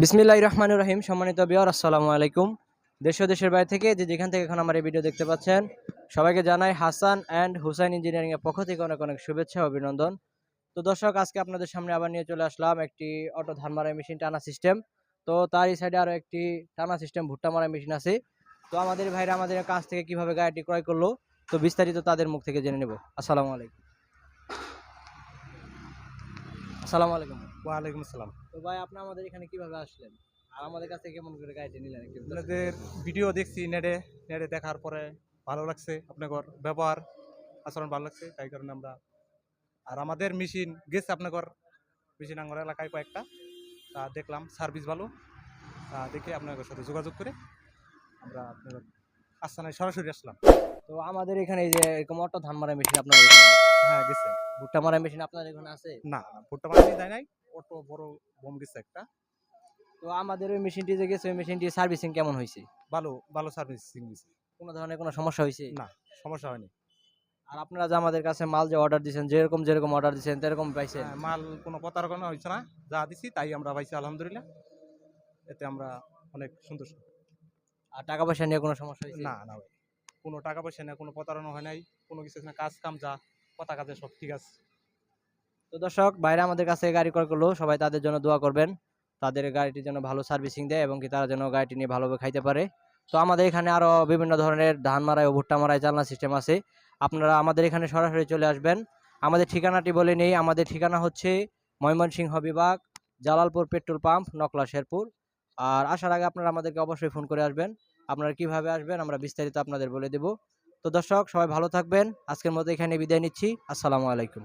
বিসমিল্লাহ রহমানুর রহিম, সম্মানিত বিয়ার আসসালামু আলাইকুম। দেশ দেশের বাইরে থেকে যে যেখান থেকে এখন আমার এই ভিডিও দেখতে পাচ্ছেন, সবাইকে জানাই হাসান অ্যান্ড হুসাইন ইঞ্জিনিয়ারিং এর পক্ষ থেকে অনেক অনেক শুভেচ্ছা অভিনন্দন। তো দর্শক, আজকে আপনাদের সামনে আবার নিয়ে চলে আসলাম একটি অটো ধান মারাই মেশিন টানা সিস্টেম তো তার এই সাইডে আরও একটি টানা সিস্টেম ভুট্টা মারাই মেশিন আছে। তো আমাদের ভাইরা আমাদের কাছ থেকে কীভাবে গাড়িটি ক্রয় করল, তো বিস্তারিত তাদের মুখ থেকে জেনে নেব। আসসালামু আলাইকুম। আসসালামু আলাইকুম। ওয়ালাইকুম আসসালাম। তো ভাই আপনি আমাদের এখানে কীভাবে আসলেন? আর আমাদের কাছ কেমন করে গাড়িটি নিলেন একটু আপনাদের ভিডিও দেখছি নেটে নেটে দেখার পরে ভালো লাগছে আপনাদের ব্যবহার আচরণ ভালো লাগছে তাই কারণে আমরা আর আমাদের মেশিন গেছে আপনাদের মেশিন আমার এলাকায় কয়েকটা। তা দেখলাম সার্ভিস ভালো। তা দেখে আপনার সাথে যোগাযোগ করে আমরা আপনার আস্তানায় সরাসরি আসলাম। তো আমাদের এখানে যে এরকম অটো ধান মারা মেশিন আপনার হ্যাঁ গেছে। ভুট্টা মারা মেশিন আপনার এখানে আছে? না ভুট্টা মাটি দেয় নাই। অটো বড় বোম গেছে একটা। তো আমাদের ওই মেশিনটি যে গেছে ওই মেশিনটি সার্ভিসিং কেমন হয়েছে? ভালো ভালো সার্ভিস গেছে কোনো ধরনের কোনো সমস্যা হয়েছে? না সমস্যা হয়নি। আর আপনারা যে আমাদের কাছে মাল যে অর্ডার দিয়েছেন যেরকম যেরকম অর্ডার দিয়েছেন সেরকম পাইছেন? হ্যাঁ, মাল কোনো প্রতারণা হয়েছে না। যা দিছি তাই আমরা পাইছি আলহামদুলিল্লাহ। এতে আমরা অনেক সন্তুষ্ট আর টাকা পয়সা নিয়ে কোনো সমস্যা হয়েছে? না না ভাই। কোনো টাকা পয়সা না কোনো প্রতারণা হয় নাই। কোনো কিছু না কাজ কাম যা কথা কাজে সব ঠিক আছে। তো দর্শক বাইরে আমাদের কাছে গাড়ি ক্রয় করল, সবাই তাদের জন্য দোয়া করবেন। তাদের গাড়িটির জন্য ভালো সার্ভিসিং দেয় এবং কি তারা যেন গাড়িটি নিয়ে ভালোভাবে খাইতে পারে। তো আমাদের এখানে আরও বিভিন্ন ধরনের ধান মারাই ও ভুট্টা মারাই চালনা সিস্টেম আছে। আপনারা আমাদের এখানে সরাসরি চলে আসবেন। আমাদের ঠিকানাটি বলে নেই। আমাদের ঠিকানা হচ্ছে ময়মনসিংহ বিভাগ, জালালপুর পেট্রোল পাম্প, নকলা শেরপুর। আর আসার আগে আপনারা আমাদেরকে অবশ্যই ফোন করে আসবেন। আপনারা কীভাবে আসবেন আমরা বিস্তারিত আপনাদের বলে দেব। তো দর্শক, সবাই ভালো থাকবেন। আজকের মতো এখানে বিদায় নিচ্ছি। আসসালামু আলাইকুম।